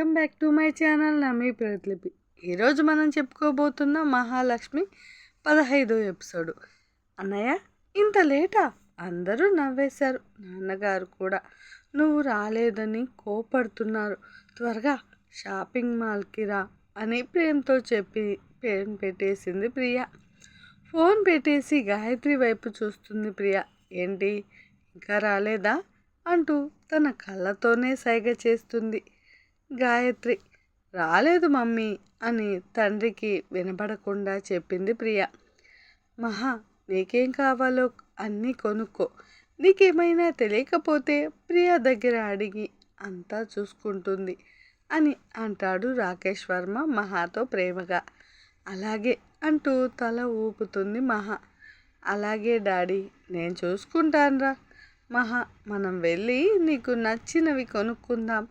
Welcome back to my channel నా మీ ప్రతిలిపి ఈరోజు మనం చెప్పుకోబోతున్న మహాలక్ష్మి పదహైదో ఎపిసోడు. అన్నయ్య ఇంత లేటా? అందరూ నవ్వేశారు. నాన్నగారు కూడా నువ్వు రాలేదని కోపడుతున్నారు. త్వరగా షాపింగ్ మాల్కి రా అని ప్రేమతో చెప్పి పేరు పెట్టేసింది ప్రియ. ఫోన్ పెట్టేసి గాయత్రి వైపు చూస్తుంది ప్రియ. ఏంటి ఇంకా రాలేదా? అంటూ తన కళ్ళతోనే సైగ చేస్తుంది. గాయత్రి. రాలేదు మమ్మీ అని తండ్రికి వినపడకుండా చెప్పింది ప్రియ. మహా నీకేం కావాలో అన్నీ కొనుక్కో. నీకేమైనా తెలియకపోతే ప్రియ దగ్గర అడిగి అంతా చూసుకుంటుంది అని అంటాడు రాకేష్ వర్మ మహాతో ప్రేమగా. అలాగే అంటూ తల ఊపుతుంది మహా. అలాగే డాడీ నేను చూసుకుంటానురా. మహా మనం వెళ్ళి నీకు నచ్చినవి కొనుక్కుందాం.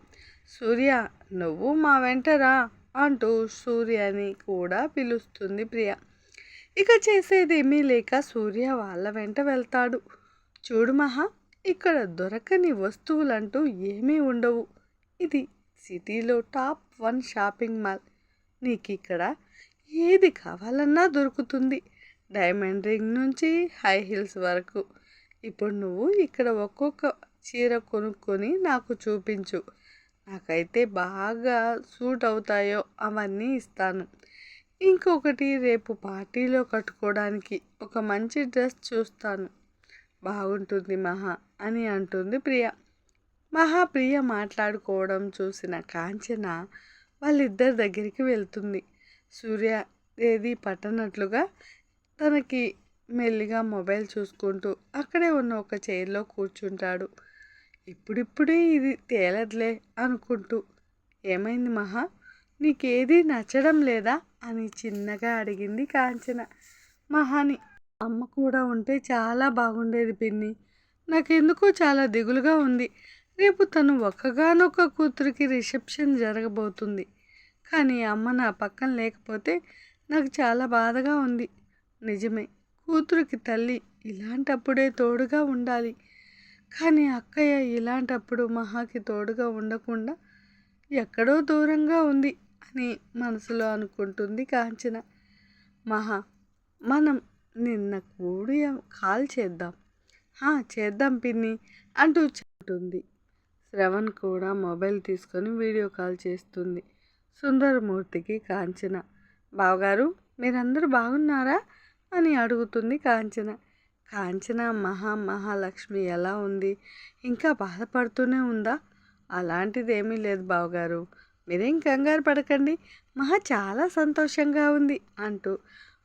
సూర్య నువ్వు మా వెంటరా అంటూ సూర్యని కూడా పిలుస్తుంది ప్రియ. ఇక చేసేదేమీ లేక సూర్య వాళ్ళ వెంట వెళ్తాడు. చూడు మహా ఇక్కడ దొరకని వస్తువులంటూ ఏమీ ఉండవు. ఇది సిటీలో టాప్ వన్ షాపింగ్ మాల్. నీకు ఇక్కడ ఏది కావాలన్నా దొరుకుతుంది. డైమండ్ రింగ్ నుంచి హై హీల్స్ వరకు. ఇప్పుడు నువ్వు ఇక్కడ ఒక్కొక్క చీర కొనుక్కొని నాకు చూపించు. నాకైతే బాగా సూట్ అవుతాయో అవన్నీ ఇస్తాను. ఇంకొకటి రేపు పార్టీలో కట్టుకోవడానికి ఒక మంచి డ్రెస్ చూస్తాను. బాగుంటుంది మహా అని అంటుంది ప్రియ. మహా ప్రియ మాట్లాడుకోవడం చూసిన కాంచన వాళ్ళిద్దరి దగ్గరికి వెళ్తుంది. సూర్య ఏది పట్టనట్లుగా తనకి మెల్లిగా మొబైల్ చూసుకుంటూ అక్కడే ఉన్న ఒక చైర్లో కూర్చుంటాడు. ఇప్పుడిప్పుడే ఇది తేలదులే అనుకుంటూ ఏమైంది మహా? నీకేది నచ్చడం లేదా? అని చిన్నగా అడిగింది కాంచన. మహాని అమ్మ కూడా ఉంటే చాలా బాగుండేది పిన్ని. నాకెందుకో చాలా దిగులుగా ఉంది. రేపు తను ఒక్కగానొక్క కూతురికి రిసెప్షన్ జరగబోతుంది. కానీ అమ్మ నా పక్కన లేకపోతే నాకు చాలా బాధగా ఉంది. నిజమే కూతురికి తల్లి ఇలాంటప్పుడే తోడుగా ఉండాలి. కానీ అక్కయ్య ఇలాంటప్పుడు మహాకి తోడుగా ఉండకుండా ఎక్కడో దూరంగా ఉంది అని మనసులో అనుకుంటుంది కాంచన. మహా మనం నిన్న కూడి కాల్ చేద్దాం. చేద్దాం పిన్ని అంటూ చెబుతుంది శ్రవణ్ కూడా మొబైల్ తీసుకొని వీడియో కాల్ చేస్తుంది. సుందరమూర్తికి కాంచన బావగారు మీరందరూ బాగున్నారా? అని అడుగుతుంది కాంచన. కాంచన మహా మహాలక్ష్మి ఎలా ఉంది? ఇంకా బాధపడుతూనే ఉందా? అలాంటిది ఏమీ లేదు బావగారు. మీరేం కంగారు పడకండి. మహా చాలా సంతోషంగా ఉంది అంటూ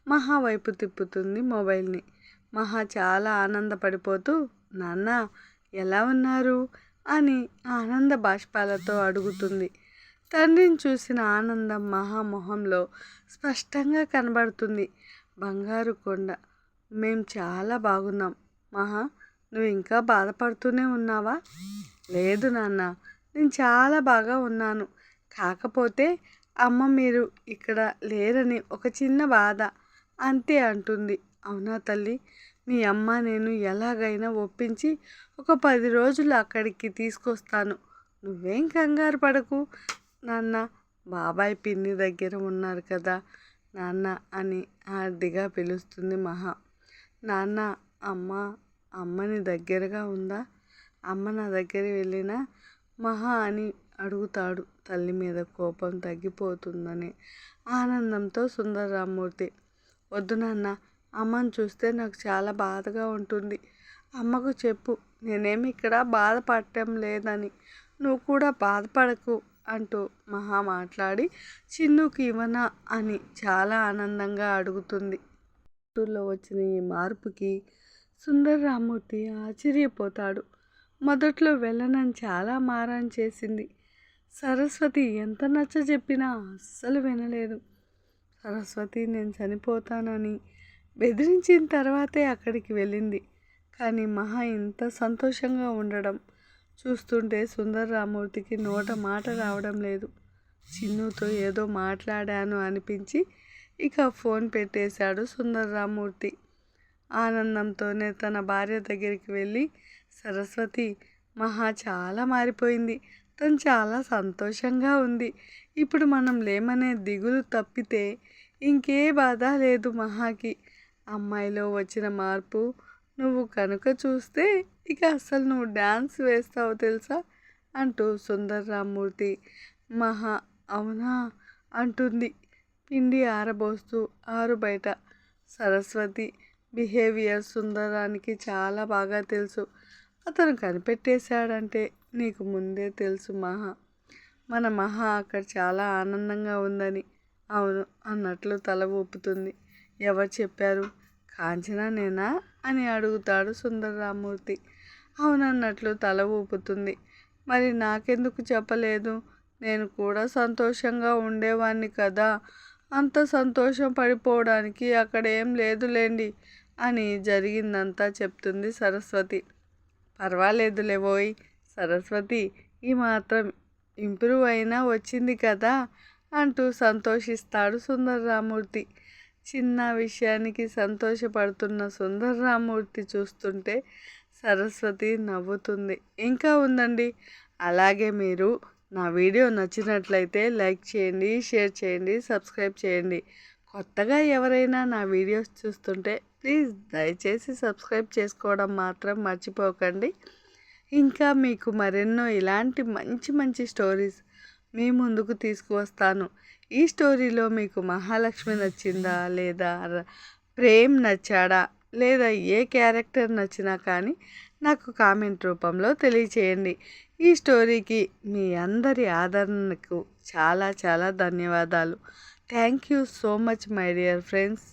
మహా వైపు తిప్పుతుంది మొబైల్ని. మహా చాలా ఆనందపడిపోతూ నాన్న ఎలా ఉన్నారు? అని ఆనంద బాష్పాలతో అడుగుతుంది. తండ్రిని చూసిన ఆనందం మహామొహంలో స్పష్టంగా కనబడుతుంది. బంగారు కొండ మేం చాలా బాగున్నాం. మహా నువ్వు ఇంకా బాధపడుతూనే ఉన్నావా? లేదు నాన్న నేను చాలా బాగా ఉన్నాను. కాకపోతే అమ్మ మీరు ఇక్కడ లేరని ఒక చిన్న బాధ. అంతే అంటుంది. అవునా తల్లి? మీ అమ్మ నేను ఎలాగైనా ఒప్పించి ఒక పది రోజులు అక్కడికి తీసుకొస్తాను. నువ్వేం కంగారు పడకు. నాన్న బాబాయ్ పిన్ని దగ్గర ఉన్నారు కదా నాన్న అని హార్దిగా పిలుస్తుంది మహా. నాన్న అమ్మ అమ్మని దగ్గరగా ఉందా? అమ్మ నా దగ్గర వెళ్ళినా మహా అని అడుగుతాడు. తల్లి మీద కోపం తగ్గిపోతుందని ఆనందంతో సుందరరామూర్తి వద్దు నాన్న అమ్మని చూస్తే నాకు చాలా బాధగా ఉంటుంది. అమ్మకు చెప్పు నేనేమి ఇక్కడ బాధపడటం లేదని. నువ్వు కూడా బాధపడకు అంటూ మహా మాట్లాడి చిన్నుకి ఇవ్వనా అని చాలా ఆనందంగా అడుగుతుంది. గుంటూరులో వచ్చిన ఈ మార్పుకి సుందర రామూర్తి ఆశ్చర్యపోతాడు. మొదట్లో వెళ్ళనని చాలా మారాన్ చేసింది. సరస్వతి ఎంత నచ్చ చెప్పినా అస్సలు వినలేదు. సరస్వతి నేను చనిపోతానని బెదిరించిన తర్వాతే అక్కడికి వెళ్ళింది. కానీ మహా ఇంత సంతోషంగా ఉండడం చూస్తుంటే సుందర రామూర్తికి నోట మాట రావడం లేదు. చిన్నుతో ఏదో మాట్లాడాను అనిపించి ఇక ఫోన్ పెట్టేశాడు సుందర ఆనందంతోనే తన భార్య దగ్గరికి వెళ్ళి సరస్వతి మహా చాలా మారిపోయింది. తను చాలా సంతోషంగా ఉంది. ఇప్పుడు మనం లేమనే దిగులు తప్పితే ఇంకే బాధ లేదు మహాకి. అమ్మాయిలో వచ్చిన మార్పు నువ్వు కనుక చూస్తే ఇక అసలు నువ్వు డ్యాన్స్ వేస్తావు తెలుసా? అంటూ సుందర్రామూర్తి. మహా అవునా? అంటుంది. పిండి ఆరబోస్తూ ఆరు బయట. సరస్వతి బిహేవియర్ సుందరానికి చాలా బాగా తెలుసు. అతను కనిపెట్టేశాడంటే నీకు ముందే తెలుసు మహా. మన మహా అక్కడ చాలా ఆనందంగా ఉందని. అవును అన్నట్లు తల ఊపుతుంది. ఎవరు చెప్పారు? కాంచనానేనా అని అడుగుతాడు సుందరరామూర్తి. అవునన్నట్లు తల ఊపుతుంది. మరి నాకెందుకు చెప్పలేదు? నేను కూడా సంతోషంగా ఉండేవాణ్ణి కదా. అంత సంతోషం పడిపోవడానికి అక్కడ ఏం లేదులేండి అని జరిగిందంతా చెప్తుంది సరస్వతి. పర్వాలేదులేవోయ్ సరస్వతి ఈ మాత్రం ఇంప్రూవ్ అయినా వచ్చింది కదా అంటూ సంతోషిస్తాడు సుందరరామూర్తి. చిన్న విషయానికి సంతోషపడుతున్న సుందరరామూర్తి చూస్తుంటే సరస్వతి నవ్వుతుంది. ఇంకా ఉందండి అలాగే మీరు నా వీడియో నచ్చినట్లయితే లైక్ చేయండి షేర్ చేయండి సబ్స్క్రైబ్ చేయండి. కొత్తగా ఎవరైనా నా వీడియోస్ చూస్తుంటే ప్లీజ్ దయచేసి సబ్స్క్రైబ్ చేసుకోవడం మాత్రం మర్చిపోకండి. ఇంకా మీకు మరెన్నో ఇలాంటి మంచి మంచి స్టోరీస్ మీ ముందుకు తీసుకువస్తాను. ఈ స్టోరీలో మీకు మహాలక్ష్మి నచ్చిందా లేదా ప్రేమ్ నచ్చాడా లేదా ఏ క్యారెక్టర్ నచ్చినా కానీ నాకు కామెంట్ రూపంలో తెలియచేయండి. ఈ స్టోరీకి మీ అందరి ఆదరణకు చాలా చాలా ధన్యవాదాలు. Thank you so much my dear friends.